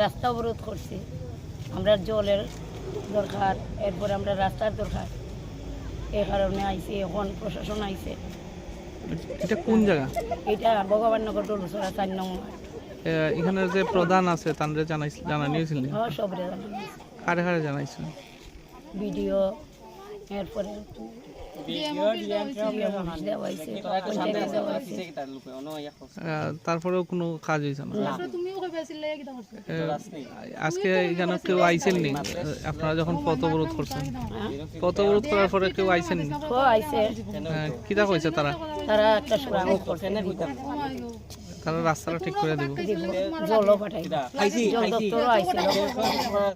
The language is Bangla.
রাস্তা অবরোধ করছি। আমরা জলের দরকার এরপর আমরা রাস্তার দরকার। এই কারণে আইছি এখন প্রশাসন আইছে এটা কোন জায়গা? এটা ভগবাননগর ডলুসরা চার নম্বর এখানে যে প্রধান আছে তাদের জানাই জানানিয়েছিলেন? হ্যাঁ সবরে জানানো কারে কারে জানাইছেন ভিডিও এরপরে তারপরেও কোনো কাজ হয়েছে না? এ, আজকে এখানে কেউ আইসেন নি আপনারা যখন পথ অবরোধ করছেন। পথ অবরোধ করার পরে কেউ আইসেন নি ও আইছে আহ, কিতা কইছে তারা? তারা একটা সুরাং করছে তারা রাস্তাটা ঠিক করে দেব। জল দপ্তরও